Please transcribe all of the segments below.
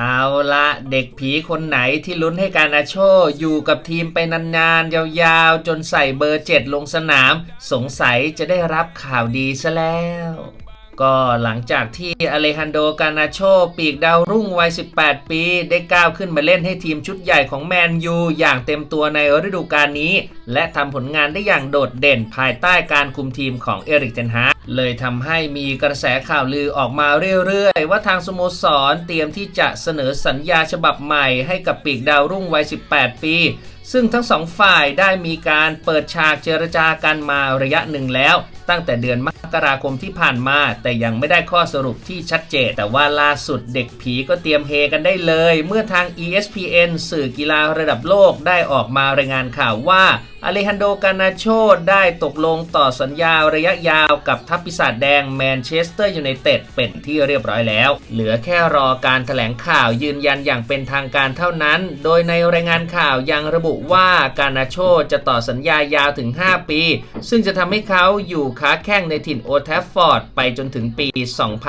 เอาละเด็กผีคนไหนที่ลุ้นให้การนาโชอยู่กับทีมไปนานๆ ยาวๆ จนใส่เบอร์7ลงสนาม สงสัยจะได้รับข่าวดีซะแล้ว ก็หลังจากที่อเลฮันโดกานาโชปีกดาวรุ่งวัย 18 ปี ได้ก้าวขึ้นมาเล่นให้ทีมชุดใหญ่ของแมนยูอย่างเต็มตัวในฤดูกาลนี้ และทำผลงานได้อย่างโดดเด่นภายใต้การคุมทีมของเอริกเทนฮา เลยทำให้มีกระแสข่าวลือออกมาเรื่อยๆ ว่าทางสโมสรเตรียมที่จะเสนอสัญญาฉบับใหม่ให้กับปีกดาวรุ่งวัย 18 ปี ซึ่งทั้งสองฝ่ายได้มีการเปิดฉากเจรจากันมาระยะหนึ่งแล้ว ตั้งแต่เดือนมกราคมที่ผ่านมา แต่ยังไม่ได้ข้อสรุปที่ชัดเจน แต่ว่าล่าสุดเด็กผีก็เตรียมเฮกันได้เลย เมื่อทาง ESPN สื่อกีฬาระดับโลกได้ออกมารายงานข่าวว่า อเลฮันโดกานาโชได้ตกลงต่อสัญญาระยะยาวกับทัพปีศาจแดงแมนเชสเตอร์ยูไนเต็ดเป็นที่เรียบร้อยแล้ว เหลือแค่รอการแถลงข่าวยืนยันอย่างเป็นทางการเท่านั้น โดยในรายงานข่าวยังระบุว่ากานาโชจะต่อสัญญายาวถึง 5 ปี ซึ่งจะทำให้เขาอยู่ค้าแข้งในถิ่นโอแทฟฟอร์ดไปจนถึงปี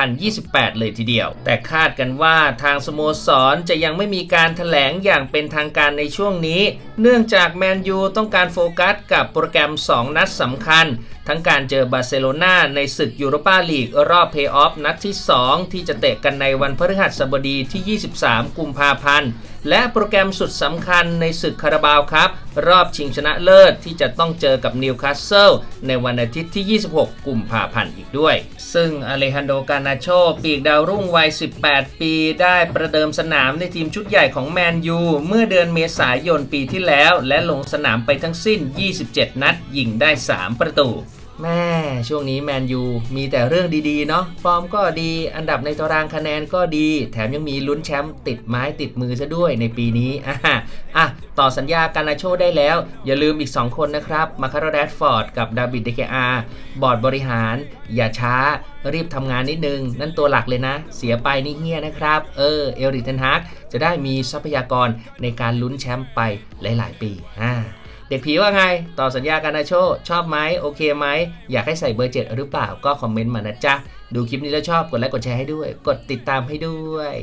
2028 เลยทีเดียว แต่คาดกันว่าทางสโมสรจะยังไม่มีการแถลงอย่างเป็นทางการในช่วงนี้ เนื่องจากแมนยูต้องการโฟกัสกับโปรแกรม 2 นัดสำคัญ ทั้งการเจอบาร์เซโลนาในศึกยูโรปาลีกรอบเพย์ออฟนัดที่ 2 ที่จะเตะกันในวันพฤหัสบดีที่ 23 กุมภาพันธ์ และโปรแกรมสุดสำคัญในศึกคาราบาวครับ รอบชิงชนะเลิศที่จะต้องเจอกับนิวคาสเซิลในวันอาทิตย์ที่ 26 กุมภาพันธ์อีกด้วย ซึ่งอเลฮันโดกานาโชปีกดาวรุ่งวัย 18 ปี ได้ประเดิมสนามในทีมชุดใหญ่ของแมนยูเมื่อเดือนเมษายนปีที่แล้ว และลงสนามไปทั้งสิ้น 27 นัดยิงได้ 3 ประตู แม่ช่วงนี้แมนยูมีแต่เรื่องดีๆ เนาะฟอร์มก็ดีอันดับในตารางคะแนนก็ดี แถมยังมีลุ้นแชมป์ติดไม้ติดมือซะด้วยในปีนี้อะอะต่อสัญญาการนาโชได้แล้ว อย่าลืมอีก 2 คนนะครับมาคาร์แดดฟอร์ดกับดาวิดเดเคอาบอร์ดบริหาร อย่าช้า รีบทำงานนิดนึง นั่นตัวหลักเลยนะ เสียไปนี่เฮียนะครับ เออ เอริกเทนฮากจะได้มีทรัพยากรในการลุ้นแชมป์ไปหลาย ๆ ปีอ่า เด็กผีว่าไง ต่อสัญญากันนะโชชอบไหมโอเคไหม อยากให้ใส่เบอร์เจ็ดหรือเปล่าก็คอมเมนต์มานะจ๊ะ ดูคลิปนี้แล้วชอบกดไลค์กดแชร์ให้ด้วย กดติดตามให้ด้วย